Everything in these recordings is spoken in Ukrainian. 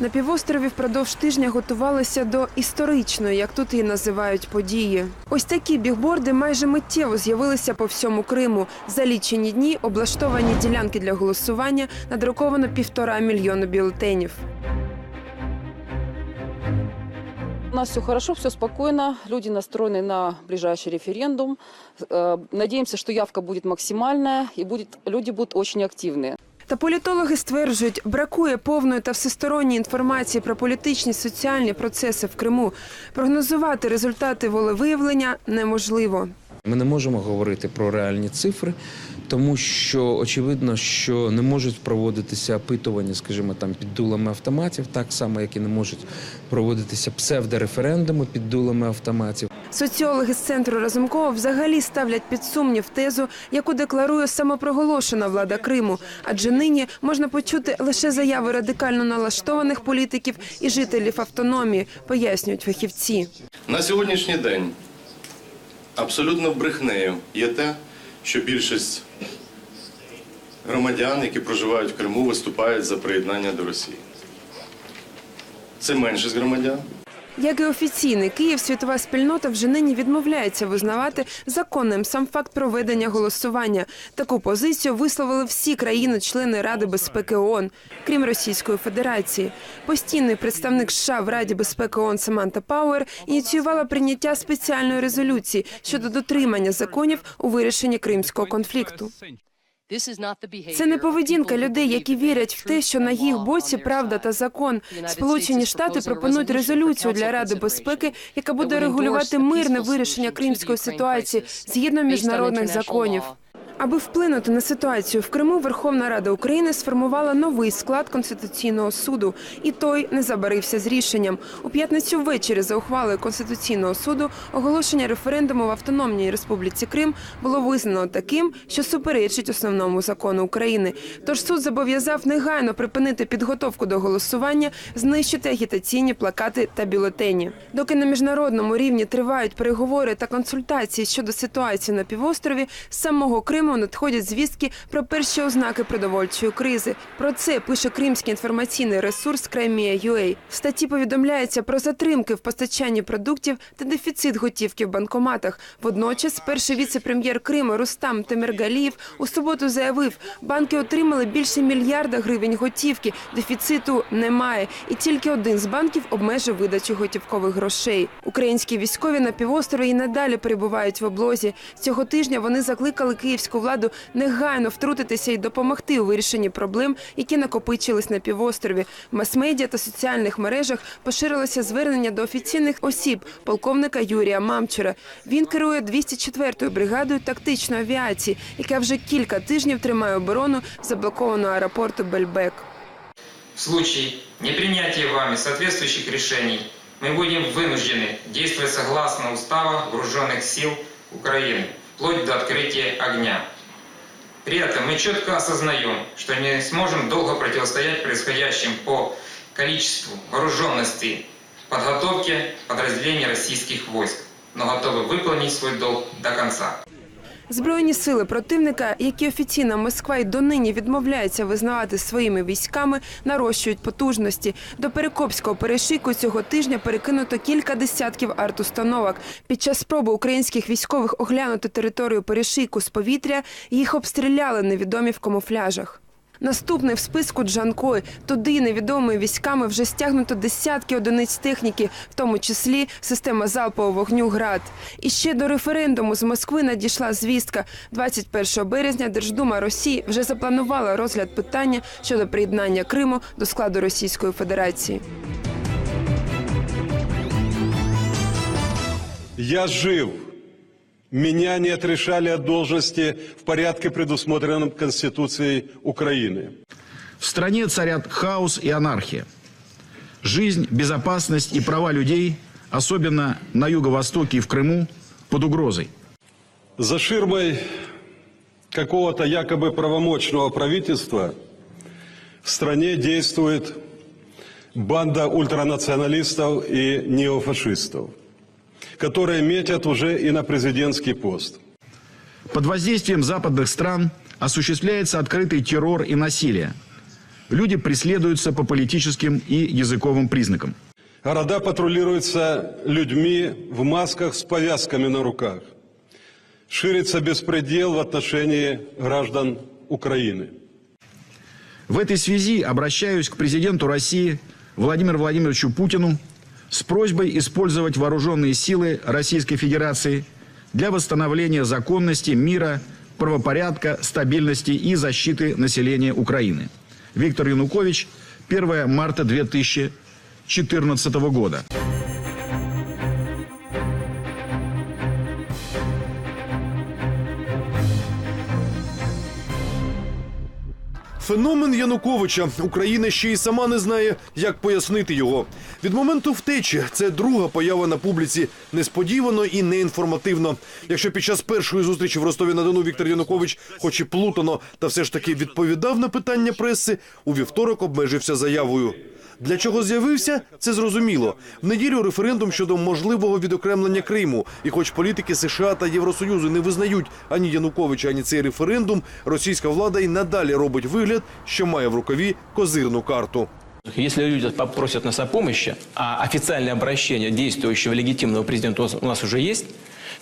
На півострові впродовж тижня готувалися до історичної, як тут її називають, події. Ось такі бігборди майже миттєво з'явилися по всьому Криму. За лічені дні облаштовані ділянки для голосування надруковано півтора мільйону бюлетенів. У нас все хорошо, все спокойно. Люди настроены на ближайший референдум. Э, Надеемся, что явка будет максимальная и будет, люди будут очень активные. Та політологи стверджують, бракує повної та всесторонньої інформації про політичні соціальні процеси в Криму. Прогнозувати результати волевиявлення неможливо. Ми не можемо говорити про реальні цифри, тому що очевидно, що не можуть проводитися опитування, скажімо, там під дулами автоматів, так само, як і не можуть проводитися псевдореферендуми під дулами автоматів. Соціологи з центру Разумкова взагалі ставлять під сумнів тезу, яку декларує самопроголошена влада Криму. Адже нині можна почути лише заяви радикально налаштованих політиків і жителів автономії, пояснюють фахівці. На сьогоднішній день абсолютно брехнею є те, що більшість громадян, які проживають в Криму, виступають за приєднання до Росії. Це меншість громадян. Як і офіційний Київ, світова спільнота вже нині відмовляється визнавати законним сам факт проведення голосування. Таку позицію висловили всі країни-члени Ради безпеки ООН, крім Російської Федерації. Постійний представник США в Раді безпеки ООН Саманта Пауер ініціювала прийняття спеціальної резолюції щодо дотримання законів у вирішенні кримського конфлікту. Це не поведінка людей, які вірять в те, що на їх боці правда та закон. Сполучені Штати пропонують резолюцію для Ради безпеки, яка буде регулювати мирне вирішення кримської ситуації згідно міжнародних законів. Аби вплинути на ситуацію в Криму, Верховна Рада України сформувала новий склад конституційного суду, і той не забарився з рішенням. У п'ятницю ввечері за ухвалою конституційного суду оголошення референдуму в Автономній Республіці Крим було визнано таким, що суперечить основному закону України. Тож суд зобов'язав негайно припинити підготовку до голосування, знищити агітаційні плакати та бюлетені. Доки на міжнародному рівні тривають переговори та консультації щодо ситуації на півострові, самого Криму надходять звістки про перші ознаки продовольчої кризи. Про це пише кримський інформаційний ресурс Crimea.ua. В статті повідомляється про затримки в постачанні продуктів та дефіцит готівки в банкоматах. Водночас, перший віце-прем'єр Криму Рустам Темиргалієв у суботу заявив, банки отримали більше мільярда гривень готівки. Дефіциту немає, і тільки один з банків обмежив видачу готівкових грошей. Українські військові на півострові і надалі перебувають в облозі. Цього тижня вони закликали київську владу негайно втрутитися і допомогти у вирішенні проблем, які накопичились на півострові. В мас-медіа та соціальних мережах поширилося звернення до офіційних осіб полковника Юрія Мамчура. Він керує 204-ю бригадою тактичної авіації, яка вже кілька тижнів тримає оборону заблокованого аеропорту Бельбек. В случае непринятия вами соответствующих решений мы будем вынуждены действовать согласно Устава Вооруженных сил Украины, Вплоть до открытия огня. При этом мы четко осознаем, что не сможем долго противостоять происходящим по количеству вооруженности подготовки подразделений российских войск, но готовы выполнить свой долг до конца. Збройні сили противника, які офіційно Москва й донині відмовляється визнавати своїми військами, нарощують потужності. До Перекопського перешийку цього тижня перекинуто кілька десятків артустановок. Під час спроби українських військових оглянути територію перешийку з повітря їх обстріляли невідомі в камуфляжах. Наступний в списку Джанкой. Туди невідомими військами вже стягнуто десятки одиниць техніки, в тому числі система залпового вогню ГРАД. І ще до референдуму з Москви надійшла звістка. 21 березня Держдума Росії вже запланувала розгляд питання щодо приєднання Криму до складу Російської Федерації. Я жив. Меня не отрешали от должности в порядке, предусмотренном Конституцией Украины. В стране царят хаос и анархия. Жизнь, безопасность и права людей, особенно на юго-востоке и в Крыму, под угрозой. За ширмой какого-то якобы правомочного правительства в стране действует банда ультранационалистов и неофашистов, которые метят уже и на президентский пост. Под воздействием западных стран осуществляется открытый террор и насилие. люди преследуются по политическим и языковым признакам. Города патрулируются людьми в масках с повязками на руках. Ширится беспредел в отношении граждан Украины. В этой связи обращаюсь к президенту России Владимиру Владимировичу Путину с просьбой использовать вооруженные силы Российской Федерации для восстановления законности, мира, правопорядка, стабильности и защиты населения Украины. Виктор Янукович, 1 марта 2014 года. Феномен Януковича Україна ще й сама не знає, як пояснити його. Від моменту втечі це друга поява на публіці несподівано і неінформативно. Якщо під час першої зустрічі в Ростові на Дону Віктор Янукович, хоч і плутано, та все ж таки відповідав на питання преси, у вівторок обмежився заявою. Для чого з'явився, це зрозуміло. В неділю референдум щодо можливого відокремлення Криму. І хоч політики США та Євросоюзу не визнають ані Януковича, ані цей референдум, російська влада і надалі робить вигляд, що має в рукаві козирну карту. Если люди попросят нас о помощи, а официальное обращение действующего легитимного президента у нас- у нас уже есть,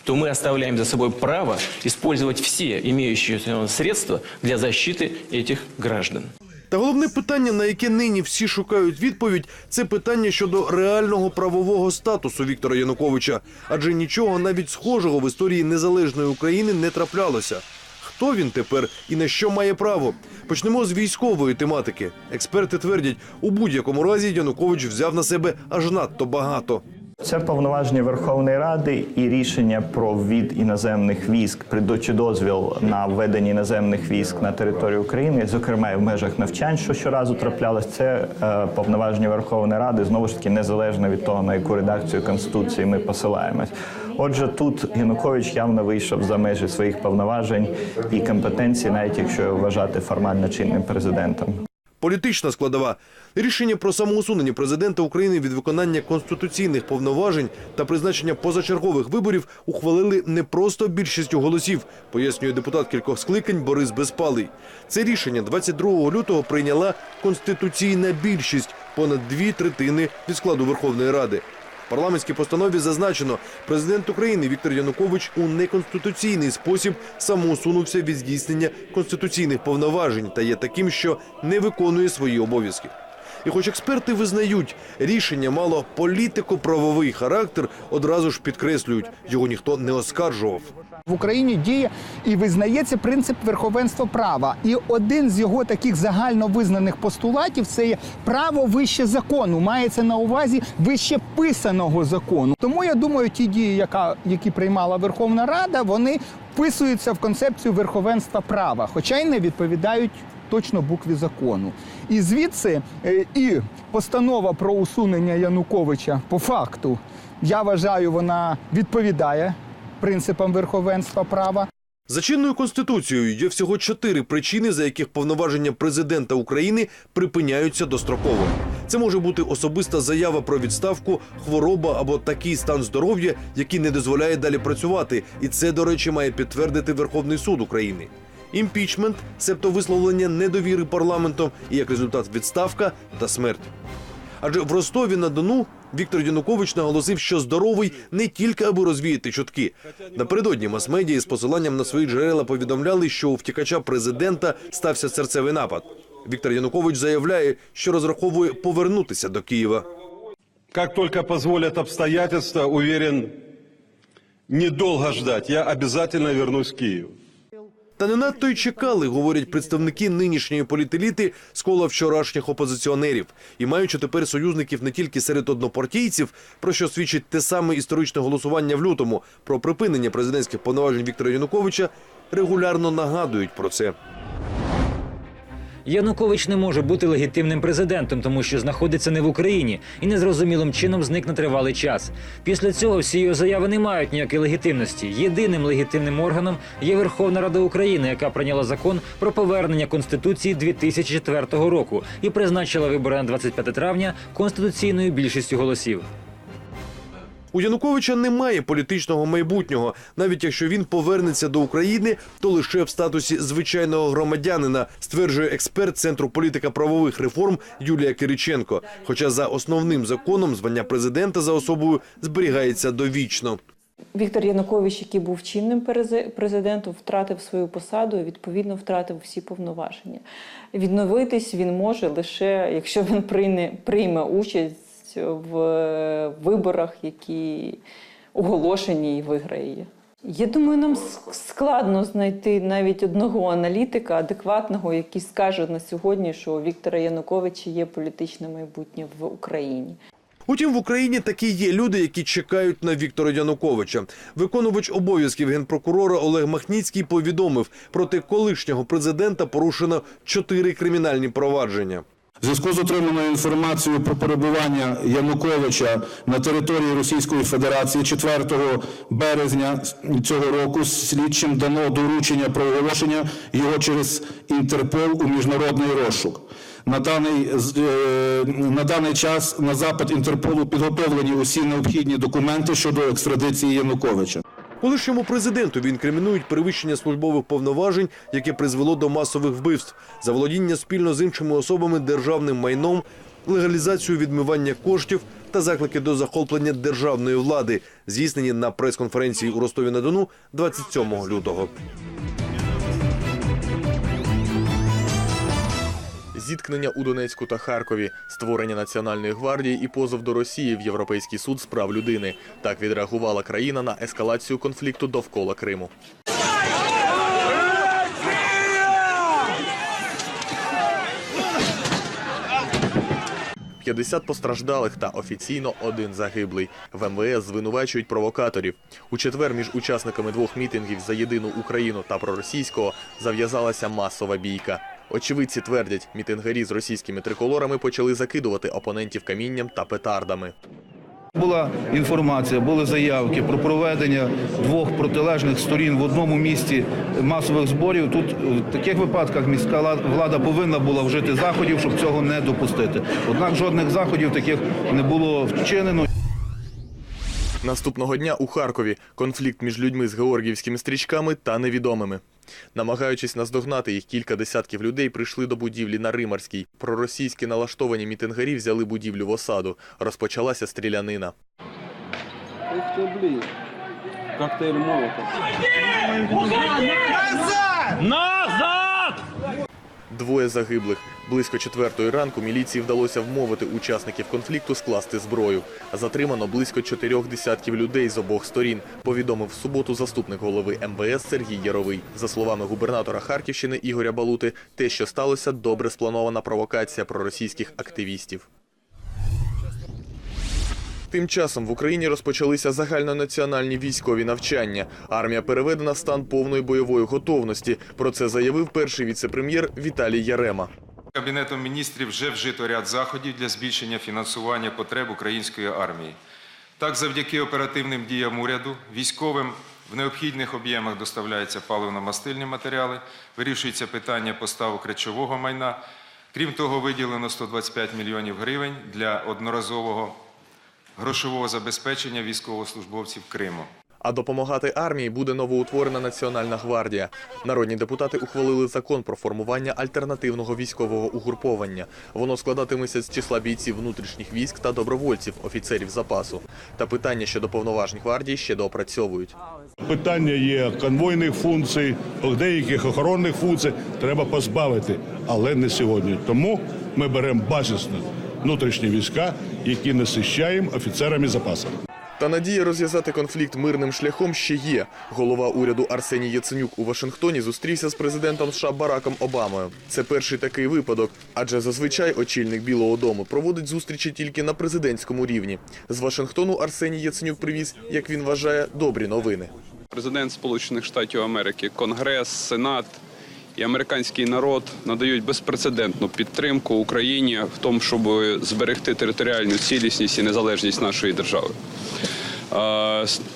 то мы оставляем за собой право использовать все имеющиеся средства для защиты этих граждан. Та головне питання, на яке нині всі шукають відповідь, це питання щодо реального правового статусу Віктора Януковича. Адже нічого навіть схожого в історії незалежної України не траплялося. Хто він тепер і на що має право? Почнемо з військової тематики. Експерти твердять, у будь-якому разі Янукович взяв на себе аж надто багато. Це повноваження Верховної Ради і рішення про ввід іноземних військ, придачі дозвіл на введення іноземних військ на територію України, зокрема і в межах навчань, що щоразу траплялось, це е, повноваження Верховної Ради знову ж таки незалежно від того, на яку редакцію конституції ми посилаємось. Отже, тут Янукович явно вийшов за межі своїх повноважень і компетенцій, навіть якщо вважати формально чинним президентом. Політична складова рішення про самоусунення президента України від виконання конституційних повноважень та призначення позачергових виборів ухвалили не просто більшістю голосів, пояснює депутат кількох скликань Борис Безпалий. Це рішення 22 лютого прийняла конституційна більшість понад дві третини від складу Верховної Ради. В парламентській постанові зазначено, президент України Віктор Янукович у неконституційний спосіб самоусунувся від здійснення конституційних повноважень та є таким, що не виконує свої обов'язки. І хоч експерти визнають, рішення мало політико-правовий характер, одразу ж підкреслюють, його ніхто не оскаржував. В Україні діє і визнається принцип верховенства права. І один з його таких загально визнаних постулатів це є право вище закону. Мається на увазі вище писаного закону. Тому я думаю, ті дії, яка, які приймала Верховна Рада, вони вписуються в концепцію верховенства права, хоча й не відповідають. Точно букві закону, і звідси е, і постанова про усунення Януковича по факту, я вважаю, вона відповідає принципам верховенства права. За чинною конституцією є всього чотири причини, за яких повноваження президента України припиняються достроково. Це може бути особиста заява про відставку, хвороба або такий стан здоров'я, який не дозволяє далі працювати. І це, до речі, має підтвердити Верховний суд України. Імпічмент, себто висловлення недовіри парламенту, і як результат відставка та смерть. Адже в Ростові на Дону Віктор Янукович наголосив, що здоровий не тільки аби розвіяти чутки. Напередодні мас-медіа з посиланням на свої джерела повідомляли, що у втікача президента стався серцевий напад. Віктор Янукович заявляє, що розраховує повернутися до Києва. Как только позволят обстоятельства, уверен, недолго ждать. Я обязательно вернусь в Киев. Та не надто й чекали, говорять представники нинішньої політеліти з кола вчорашніх опозиціонерів, і маючи тепер союзників не тільки серед однопартійців, про що свідчить те саме історичне голосування в лютому про припинення президентських повноважень Віктора Януковича, регулярно нагадують про це. Янукович не може бути легітимним президентом, тому що знаходиться не в Україні і незрозумілим чином зник на тривалий час. Після цього всі його заяви не мають ніякої легітимності. Єдиним легітимним органом є Верховна Рада України, яка прийняла закон про повернення конституції 2004 року і призначила вибори на 25 травня конституційною більшістю голосів. У Януковича немає політичного майбутнього. Навіть якщо він повернеться до України, то лише в статусі звичайного громадянина, стверджує експерт Центру політика правових реформ Юлія Кириченко. Хоча за основним законом звання президента за особою зберігається довічно. Віктор Янукович, який був чинним президентом, втратив свою посаду і відповідно втратив всі повноваження. Відновитись він може лише якщо він прийме, прийме участь в е, виборах, які оголошені і виграє. Я думаю, нам складно знайти навіть одного аналітика адекватного, який скаже на сьогодні, що у Віктора Януковича є політичне майбутнє в Україні. Утім, в Україні таки є люди, які чекають на Віктора Януковича. Виконувач обов'язків генпрокурора Олег Махніцький повідомив, проти колишнього президента порушено чотири кримінальні провадження. В зв'язку з отриманою інформацією про перебування Януковича на території Російської Федерації 4 березня цього року слідчим дано доручення про оголошення його через Інтерпол у міжнародний розшук. На даний, е, на даний час на запит Інтерполу підготовлені усі необхідні документи щодо екстрадиції Януковича. Колишньому президенту інкримінують перевищення службових повноважень, яке призвело до масових вбивств, заволодіння спільно з іншими особами державним майном, легалізацію відмивання коштів та заклики до захоплення державної влади, здійснені на прес-конференції у Ростові-на-Дону 27 лютого. Зіткнення у Донецьку та Харкові, створення Національної гвардії і позов до Росії в Європейський суд з прав людини. Так відреагувала країна на ескалацію конфлікту довкола Криму. «50 постраждалих та офіційно один загиблий. В МВС звинувачують провокаторів. У четвер між учасниками двох мітингів за єдину Україну та проросійського зав'язалася масова бійка. Очевидці твердять, мітингарі з російськими триколорами почали закидувати опонентів камінням та петардами. Була інформація, були заявки про проведення двох протилежних сторін в одному місті масових зборів. Тут в таких випадках міська влада повинна була вжити заходів, щоб цього не допустити. Однак жодних заходів таких не було вчинено. Наступного дня у Харкові конфлікт між людьми з георгіївськими стрічками та невідомими. Намагаючись наздогнати їх, кілька десятків людей прийшли до будівлі на Римарській. Проросійські налаштовані мітингарі взяли будівлю в осаду. Розпочалася стрілянина. Двоє загиблих. Близько четвертої ранку міліції вдалося вмовити учасників конфлікту скласти зброю. Затримано близько чотирьох десятків людей з обох сторін, повідомив в суботу заступник голови МВС Сергій Яровий. За словами губернатора Харківщини Ігоря Балути, те, що сталося, добре спланована провокація проросійських активістів. Тим часом в Україні розпочалися загальнонаціональні військові навчання. Армія переведена в стан повної бойової готовності. Про це заявив перший віце-прем'єр Віталій Ярема. Кабінетом міністрів вже вжито ряд заходів для збільшення фінансування потреб української армії. Так, завдяки оперативним діям уряду, військовим в необхідних об'ємах доставляються паливно-мастильні матеріали, вирішується питання поставок речового майна. Крім того, виділено 125 мільйонів гривень для одноразового грошового забезпечення військовослужбовців Криму. А допомагати армії буде новоутворена Національна гвардія. Народні депутати ухвалили закон про формування альтернативного військового угруповання. Воно складатиметься з числа бійців внутрішніх військ та добровольців, офіцерів запасу. Та питання щодо повноважень гвардії ще доопрацьовують. Питання є конвойних функцій, деяких охоронних функцій треба позбавити, але не сьогодні. Тому ми беремо базисно внутрішні війська, які насищаємо офіцерами запасу. Та надія розв'язати конфлікт мирним шляхом ще є. Голова уряду Арсеній Яценюк у Вашингтоні зустрівся з президентом США Бараком Обамою. Це перший такий випадок, адже зазвичай очільник Білого Дому проводить зустрічі тільки на президентському рівні. З Вашингтону Арсеній Яценюк привіз, як він вважає, добрі новини. Президент Сполучених Штатів Америки, Конгрес, Сенат і американський народ надають безпрецедентну підтримку Україні в тому, щоб зберегти територіальну цілісність і незалежність нашої держави.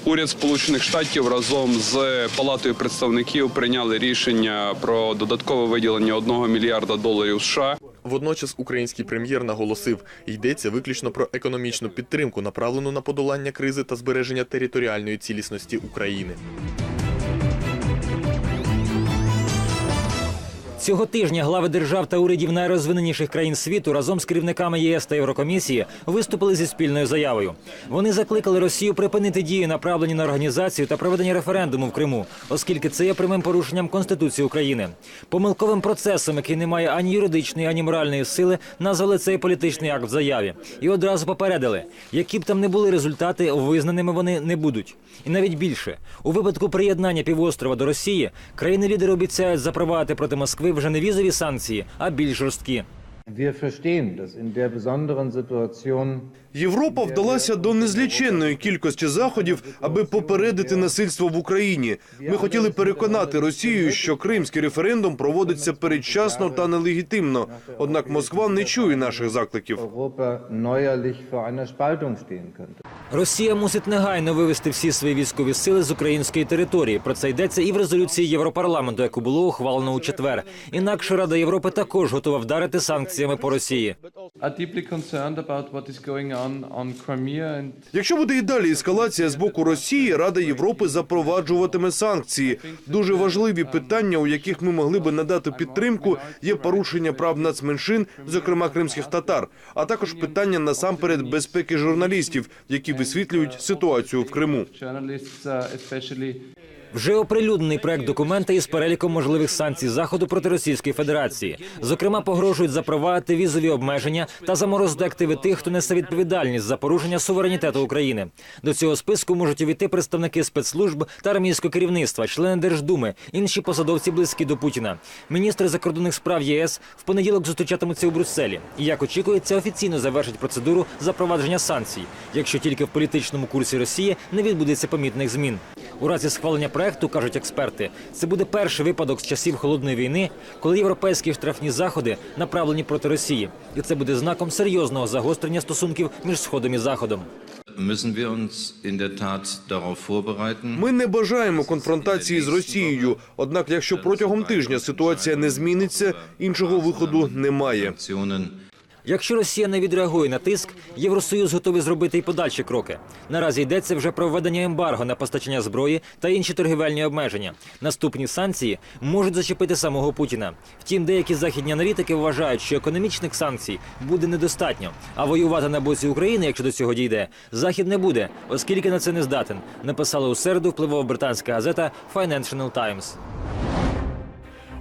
Уряд Сполучених Штатів разом з Палатою представників прийняли рішення про додаткове виділення 1 мільярда доларів США Водночас український прем'єр наголосив, йдеться виключно про економічну підтримку, направлену на подолання кризи та збереження територіальної цілісності України. Цього тижня глави держав та урядів найрозвиненіших країн світу разом з керівниками ЄС та Єврокомісії виступили зі спільною заявою. Вони закликали Росію припинити дії, направлені на організацію та проведення референдуму в Криму, оскільки це є прямим порушенням Конституції України. Помилковим процесом, який не має ані юридичної, ані моральної сили, назвали цей політичний акт в заяві і одразу попередили, які б там не були результати, визнаними вони не будуть. І навіть більше у випадку приєднання півострова до Росії країни-лідери обіцяють запровадити проти Москви вже не візові санкції, а більш жорсткі. In der besonderen Situation Європа вдалася до незліченної кількості заходів, аби попередити насильство в Україні. Ми хотіли переконати Росію, що кримський референдум проводиться передчасно та нелегітимно. Однак Москва не чує наших закликів. Росія мусить негайно вивести всі свої військові сили з української території. Про це йдеться і в резолюції Європарламенту, яку було ухвалено у четвер. Інакше Рада Європи також готова вдарити санкціями по Росії. Якщо буде і далі ескалація з боку Росії, Рада Європи запроваджуватиме санкції. Дуже важливі питання, у яких ми могли би надати підтримку, є порушення прав нацменшин, зокрема кримських татар, а також питання насамперед безпеки журналістів, які висвітлюють ситуацію в Криму. Вже оприлюднений проект документа із переліком можливих санкцій заходу проти Російської Федерації. Зокрема, погрожують запровадити візові обмеження та заморозити активи тих, хто несе відповідальність за порушення суверенітету України. До цього списку можуть увійти представники спецслужб та армійського керівництва, члени Держдуми, інші посадовці близькі до Путіна. Міністри закордонних справ ЄС в понеділок зустрічатимуться у Брюсселі. І як очікується, офіційно завершить процедуру запровадження санкцій, якщо тільки в політичному курсі Росії не відбудеться помітних змін. У разі схвалення проекту, кажуть експерти, це буде перший випадок з часів холодної війни, коли європейські штрафні заходи направлені проти Росії, і це буде знаком серйозного загострення стосунків між сходом і заходом. Ми не бажаємо конфронтації з Росією. Однак, якщо протягом тижня ситуація не зміниться, іншого виходу немає. Якщо Росія не відреагує на тиск, Євросоюз готовий зробити і подальші кроки. Наразі йдеться вже про введення ембарго на постачання зброї та інші торгівельні обмеження. Наступні санкції можуть зачепити самого Путіна. Втім, деякі західні аналітики вважають, що економічних санкцій буде недостатньо. А воювати на боці України, якщо до цього дійде, захід не буде, оскільки на це не здатен. Написала у середу впливова британська газета Financial Times.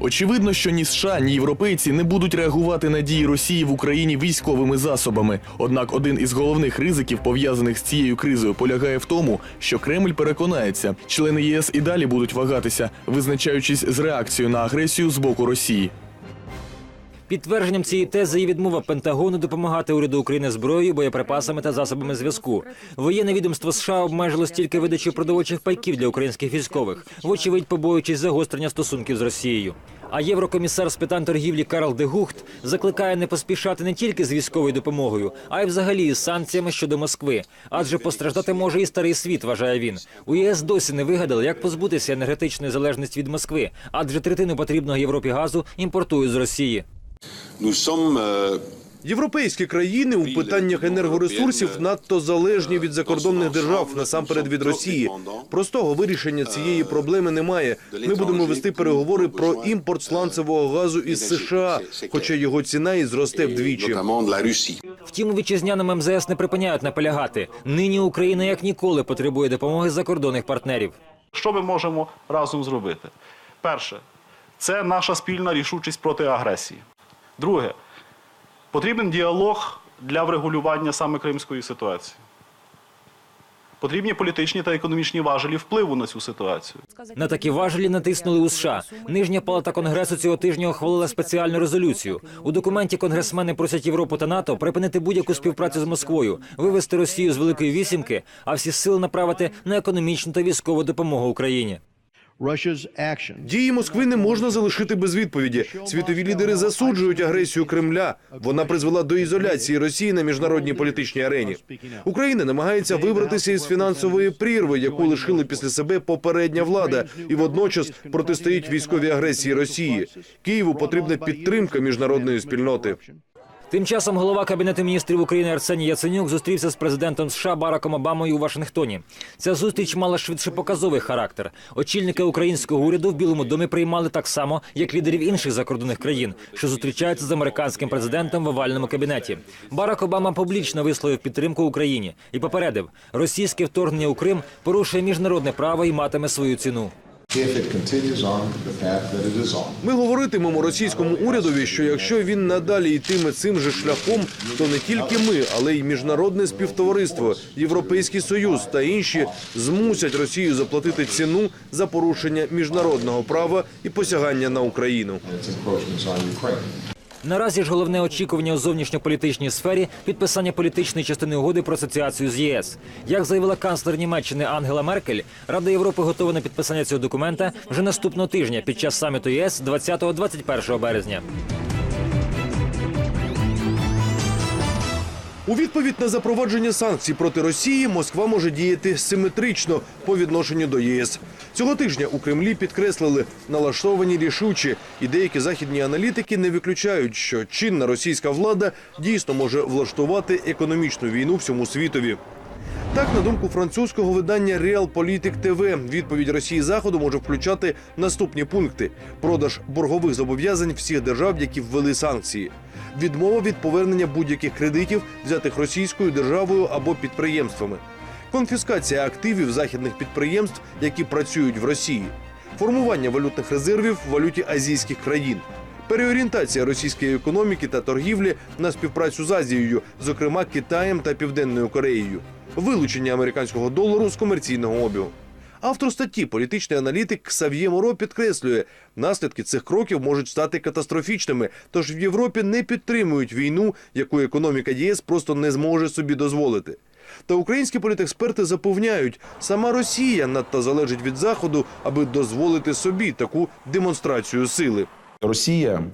Очевидно, що ні США, ні європейці не будуть реагувати на дії Росії в Україні військовими засобами. Однак один із головних ризиків, пов'язаних з цією кризою, полягає в тому, що Кремль переконається, члени ЄС і далі будуть вагатися, визначаючись з реакцією на агресію з боку Росії. Підтвердженням цієї тези є відмова Пентагону допомагати уряду України зброєю, боєприпасами та засобами зв'язку. Воєнне відомство США обмежило стільки видачі продовольчих пайків для українських військових, вочевидь побоюючись загострення стосунків з Росією. А єврокомісар з питань торгівлі Карл де Гухт закликає не поспішати не тільки з військовою допомогою, а й взагалі із санкціями щодо Москви. Адже постраждати може і старий світ, вважає він. У ЄС досі не вигадали, як позбутися енергетичної залежності від Москви, адже третину потрібного Європі газу імпортують з Росії. Європейські країни у питаннях енергоресурсів надто залежні від закордонних держав, насамперед від Росії. Простого вирішення цієї проблеми немає. Ми будемо вести переговори про імпорт сланцевого газу із США, хоча його ціна і зросте вдвічі. Втім, у вітчизняному МЗС не припиняють наполягати. Нині Україна як ніколи потребує допомоги закордонних партнерів. Що ми можемо разом зробити? Перше, це наша спільна рішучість проти агресії. Друге, потрібен діалог для врегулювання саме кримської ситуації. Потрібні політичні та економічні важелі впливу на цю ситуацію. На такі важелі натиснули у США. Нижня палата конгресу цього тижня ухвалила спеціальну резолюцію. У документі конгресмени просять Європу та НАТО припинити будь-яку співпрацю з Москвою, вивести Росію з Великої вісімки, а всі сили направити на економічну та військову допомогу Україні. Дії Москви не можна залишити без відповіді. Світові лідери засуджують агресію Кремля. Вона призвела до ізоляції Росії на міжнародній політичній арені. Україна намагається вибратися із фінансової прірви, яку лишили після себе попередня влада, і водночас протистоїть військовій агресії Росії. Києву потрібна підтримка міжнародної спільноти. Тим часом голова кабінету міністрів України Арсеній Яценюк зустрівся з президентом США Бараком Обамою у Вашингтоні. Ця зустріч мала швидше показовий характер. Очільники українського уряду в Білому домі приймали так само, як лідерів інших закордонних країн, що зустрічаються з американським президентом в овальному кабінеті. Барак Обама публічно висловив підтримку Україні і попередив, російське вторгнення у Крим порушує міжнародне право і матиме свою ціну. Ми говоритимемо російському урядові, що якщо він надалі йтиме цим же шляхом, то не тільки ми, але й міжнародне співтовариство, Європейський Союз та інші змусять Росію заплатити ціну за порушення міжнародного права і посягання на Україну. Наразі ж головне очікування у зовнішньополітичній сфері підписання політичної частини угоди про асоціацію з ЄС. Як заявила канцлер Німеччини Ангела Меркель, Рада Європи готова на підписання цього документа вже наступного тижня під час саміту ЄС 20-21 березня. У відповідь на запровадження санкцій проти Росії Москва може діяти симетрично по відношенню до ЄС. Цього тижня у Кремлі підкреслили налаштовані рішучі, і деякі західні аналітики не виключають, що чинна російська влада дійсно може влаштувати економічну війну всьому світові. Так, на думку французького видання Realpolitik TV, відповідь Росії Заходу може включати наступні пункти: продаж боргових зобов'язань всіх держав, які ввели санкції, відмова від повернення будь-яких кредитів, взятих російською державою або підприємствами, конфіскація активів західних підприємств, які працюють в Росії, формування валютних резервів в валюті азійських країн. Переорієнтація російської економіки та торгівлі на співпрацю з Азією, зокрема Китаєм та Південною Кореєю, вилучення американського долару з комерційного обігу. Автор статті, політичний аналітик Ксав'є Моро підкреслює, наслідки цих кроків можуть стати катастрофічними. Тож в Європі не підтримують війну, яку економіка ЄС просто не зможе собі дозволити. Та українські політексперти запевняють, сама Росія надто залежить від заходу, аби дозволити собі таку демонстрацію сили. Росія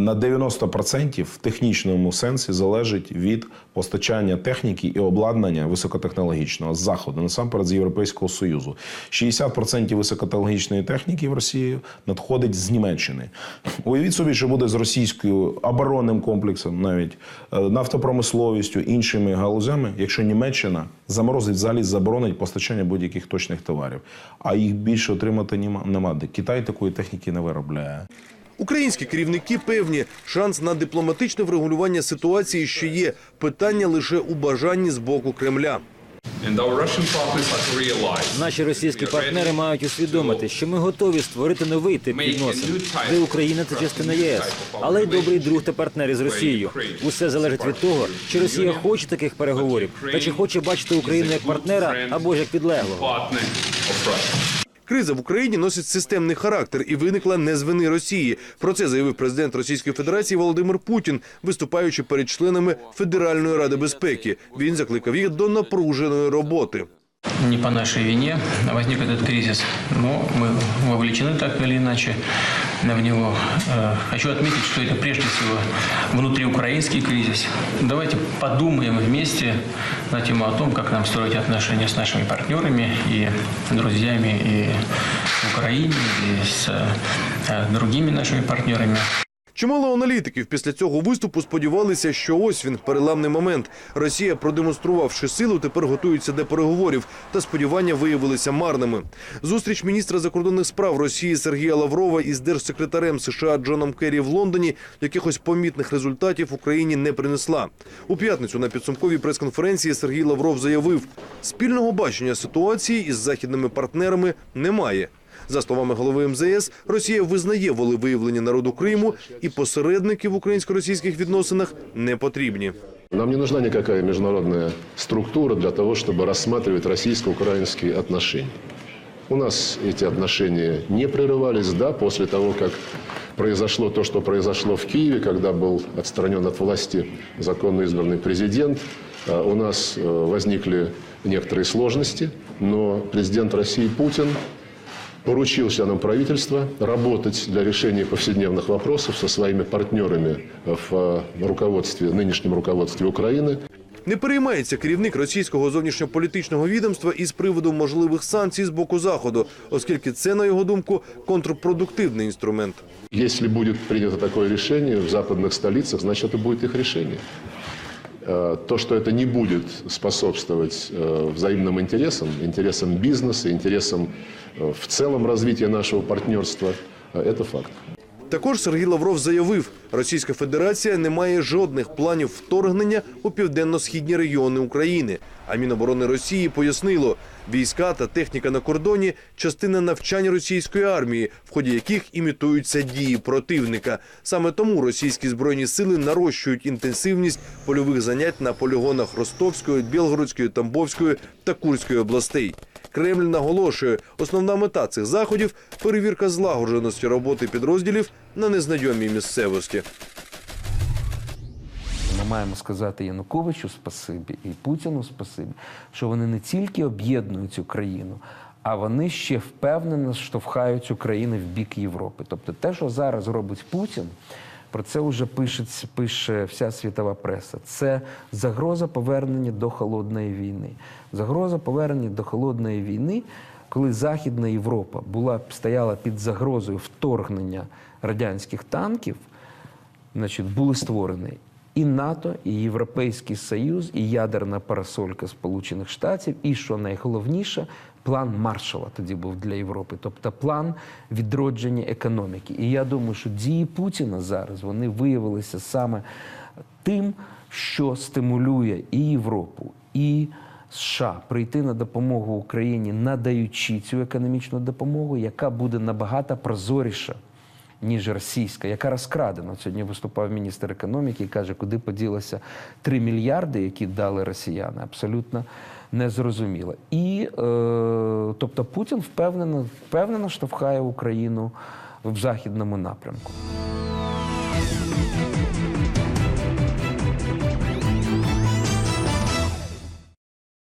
на 90% в технічному сенсі залежить від постачання техніки і обладнання високотехнологічного з заходу, насамперед з Європейського союзу. 60% високотехнологічної техніки в Росію надходить з Німеччини. Уявіть собі, що буде з російською оборонним комплексом, навіть е, нафтопромисловістю, іншими галузями, якщо Німеччина заморозить взагалі заборонить постачання будь-яких точних товарів, а їх більше отримати нема. Китай такої техніки не виробляє. Українські керівники певні, шанс на дипломатичне врегулювання ситуації ще є. Питання лише у бажанні з боку Кремля. Наші російські партнери мають усвідомити, що ми готові створити новий тип відносин, де Україна це частина єС, але й добрий друг та партнер із Росією. Усе залежить від того, чи Росія хоче таких переговорів, та чи хоче бачити Україну як партнера або ж як підлеглого. Криза в Україні носить системний характер і виникла не з вини Росії. Про це заявив президент Російської Федерації Володимир Путін, виступаючи перед членами Федеральної ради безпеки. Він закликав їх до напруженої роботи. Не по нашей вине возник этот кризис, но мы вовлечены так или иначе в него. Э, Хочу отметить, что это прежде всего внутриукраинский кризис. Давайте подумаем вместе на тему о том, как нам строить отношения с нашими партнерами и друзьями и в Украине, и с э, другими нашими партнерами. Чимало аналітиків після цього виступу сподівалися, що ось він переламний момент. Росія, продемонструвавши силу, тепер готується до переговорів, та сподівання виявилися марними. Зустріч міністра закордонних справ Росії Сергія Лаврова із держсекретарем США Джоном Керрі в Лондоні якихось помітних результатів Україні не принесла. У п'ятницю на підсумковій прес-конференції Сергій Лавров заявив, спільного бачення ситуації із західними партнерами немає. За словами голови МЗС, Росія визнає волевиявлення народу Криму, і посередники в українсько-російських відносинах не потрібні. Нам не нужна никакая международная структура для того, чтобы рассматривать российско-украинские отношения. У нас эти отношения не прерывались, да, после того, как произошло то, что произошло в Киеве, когда был отстранен от власти законно избранный президент. Э, У нас э, возникли некоторые сложности, но президент России Путин поручил членам правительства работать для решения повседневных вопросов со своими партнерами в э, руководстве, нынешнем руководстве Украины. Не переймається керівник російського зовнішньополітичного відомства із приводу можливих санкцій з боку заходу, оскільки це, на його думку, контрпродуктивний інструмент. Если будет принято такое решение в западных столицах, значит, это будет их решение. Э, То, что это не будет способствовать э, взаимным интересам, интересам бизнеса, интересам э, в целом развития нашего партнерства, э, это факт. Також Сергій Лавров заявив, Російська Федерація не має жодних планів вторгнення у південно-східні регіони України. А Міноборони Росії пояснило, війська та техніка на кордоні частина навчань російської армії, в ході яких імітуються дії противника. Саме тому російські збройні сили нарощують інтенсивність польових занять на полігонах Ростовської, Білгородської, Тамбовської та Курської областей. Кремль наголошує, основна мета цих заходів перевірка злагодженості роботи підрозділів на незнайомій місцевості. Ми маємо сказати Януковичу спасибі і Путіну спасибі, що вони не тільки об'єднують Україну, а вони ще впевнено штовхають Україну в бік Європи. Тобто те, що зараз робить Путін, про це вже пише, пише вся світова преса. Це загроза повернення до холодної війни. Загроза повернення до холодної війни, коли Західна Європа була стояла під загрозою вторгнення радянських танків значить, були створені і НАТО, і Європейський Союз, і ядерна парасолька Сполучених Штатів, і що найголовніше, план Маршала тоді був для Європи, тобто план відродження економіки. І я думаю, що дії Путіна зараз вони виявилися саме тим, що стимулює і Європу, і США прийти на допомогу Україні, надаючи цю економічну допомогу, яка буде набагато прозоріша ніж російська, яка розкрадена. Сьогодні виступав міністр економіки і каже, куди поділося 3 мільярди, які дали росіяни. Абсолютно незрозуміло. І е, тобто Путін впевнено, впевнено штовхає Україну в західному напрямку.